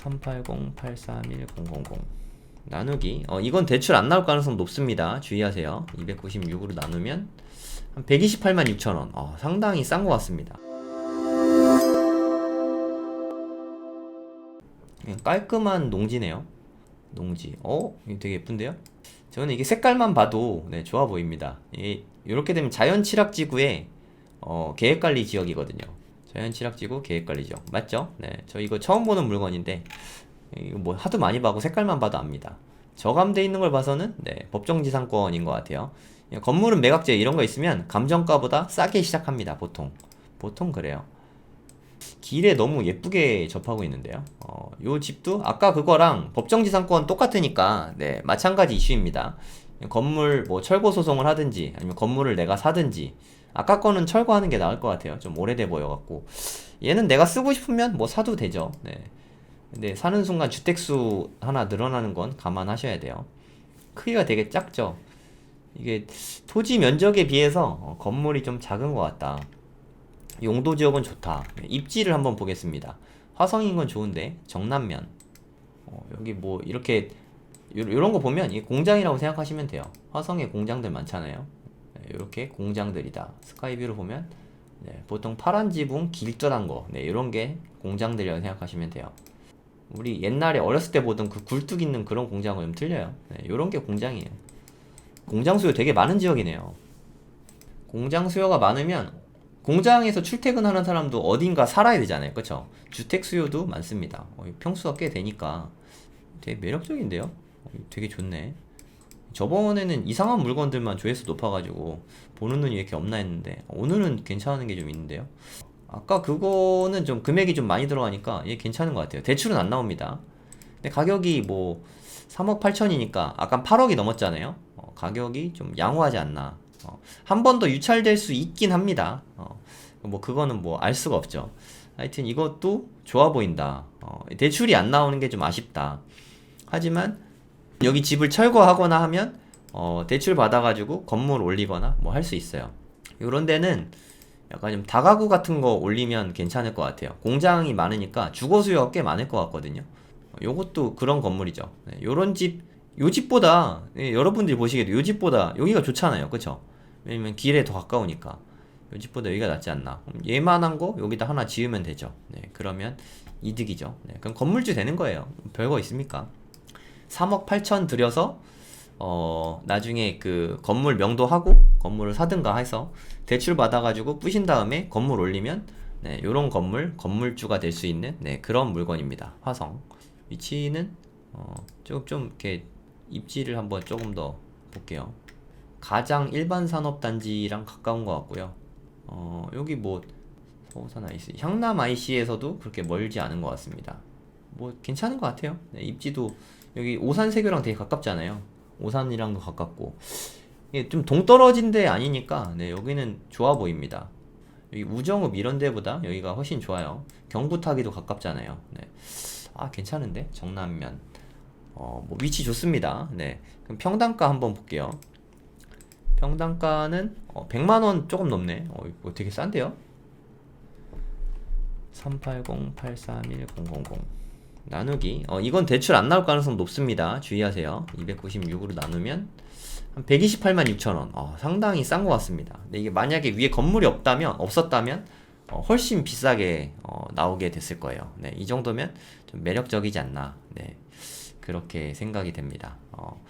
380-831-000 나누기. 어 이건 대출 안 나올 가능성 높습니다. 주의하세요. 296으로 나누면 한 128만 6천원. 어, 상당히 싼 것 같습니다. 그냥 깔끔한 농지네요. 농지. 어? 되게 예쁜데요? 저는 이게 색깔만 봐도 네, 좋아 보입니다. 이, 이렇게 되면 자연취락지구의 어, 계획관리 지역이거든요 자연취락지구 계획관리지역 맞죠? 네, 저 이거 처음 보는 물건인데 이거 뭐 하도 많이 봐고 색깔만 봐도 압니다. 저감돼 있는 걸 봐서는 네, 법정지상권인 것 같아요. 건물은 매각제 이런 거 있으면 감정가보다 싸게 시작합니다. 보통 보통 그래요. 길에 너무 예쁘게 접하고 있는데요. 어, 요 집도 아까 그거랑 법정지상권 똑같으니까 네, 마찬가지 이슈입니다. 건물 뭐 철거 소송을 하든지 아니면 건물을 내가 사든지 아까 거는 철거하는 게 나을 것 같아요. 좀 오래돼 보여갖고 얘는 내가 쓰고 싶으면 뭐 사도 되죠. 네. 근데 사는 순간 주택수 하나 늘어나는 건 감안하셔야 돼요. 크기가 되게 작죠. 이게 토지 면적에 비해서 어, 건물이 좀 작은 것 같다. 용도 지역은 좋다. 네, 입지를 한번 보겠습니다. 화성인 건 좋은데 정남면 어, 여기 뭐 이렇게 요, 요런 거 보면 이 공장이라고 생각하시면 돼요. 화성에 공장들 많잖아요. 네, 이렇게 공장들이다. 스카이뷰로 보면 네, 보통 파란 지붕 길쭉한 거, 네, 이런 게 공장들이라고 생각하시면 돼요. 우리 옛날에 어렸을 때 보던 그 굴뚝 있는 그런 공장은 좀 틀려요. 네, 이런 게 공장이에요. 공장 수요 되게 많은 지역이네요. 공장 수요가 많으면 공장에서 출퇴근하는 사람도 어딘가 살아야 되잖아요. 그쵸? 주택 수요도 많습니다. 어, 이 평수가 꽤 되니까 되게 매력적인데요? 어, 되게 좋네. 저번에는 이상한 물건들만 조회수 높아가지고 보는 눈이 왜 이렇게 없나 했는데 오늘은 괜찮은 게 좀 있는데요. 아까 그거는 좀 금액이 좀 많이 들어가니까 얘 괜찮은 것 같아요. 대출은 안 나옵니다. 근데 가격이 뭐 3억 8천이니까 아까 8억이 넘었잖아요. 어, 가격이 좀 양호하지 않나. 어, 한 번 더 유찰될 수 있긴 합니다. 어, 뭐 그거는 뭐 알 수가 없죠. 하여튼 이것도 좋아 보인다. 어, 대출이 안 나오는 게 좀 아쉽다. 하지만 여기 집을 철거하거나 하면 어, 대출 받아가지고 건물 올리거나 뭐 할 수 있어요. 이런 데는 약간 좀 다가구 같은 거 올리면 괜찮을 것 같아요. 공장이 많으니까 주거 수요가 꽤 많을 것 같거든요. 어, 요것도 그런 건물이죠. 네, 요런 집, 요 집보다, 예, 여러분들이 보시기에도 요 집보다 여기가 좋잖아요. 그쵸? 왜냐면 길에 더 가까우니까. 요 집보다 여기가 낫지 않나. 얘만한 거 여기다 하나 지으면 되죠. 네, 그러면 이득이죠. 네, 그럼 건물주 되는 거예요. 별거 있습니까? 3억 8천 들여서 어, 나중에 그 건물 명도하고 건물을 사든가 해서 대출 받아가지고 부신 다음에 건물 올리면 네, 요런 건물, 건물주가 될 수 있는 네, 그런 물건입니다. 화성. 위치는 어, 조금 좀 이렇게 입지를 한번 조금 더 볼게요. 가장 일반 산업 단지랑 가까운 것 같고요. 어, 여기 뭐 서우산 IC, 향남 IC에서도 그렇게 멀지 않은 것 같습니다. 뭐 괜찮은 것 같아요. 네, 입지도 여기 오산세교랑 되게 가깝잖아요. 오산이랑도 가깝고 이게 좀 동떨어진 데 아니니까 네, 여기는 좋아 보입니다. 여기 우정읍 이런 데보다 여기가 훨씬 좋아요. 경부 타기도 가깝잖아요. 네. 아 괜찮은데 정남면 어, 뭐 위치 좋습니다. 네. 그럼 평당가 한번 볼게요. 평당가는 어, 100만 원 조금 넘네. 어, 이거 되게 싼데요? 380-831-000 나누기 어, 이건 대출 안 나올 가능성 높습니다. 주의하세요. 296으로 나누면 한 128만 6천원 어, 상당히 싼 것 같습니다. 근데 이게 만약에 위에 건물이 없다면 없었다면 어, 훨씬 비싸게 어, 나오게 됐을 거예요. 네, 이 정도면 좀 매력적이지 않나 네, 그렇게 생각이 됩니다. 어.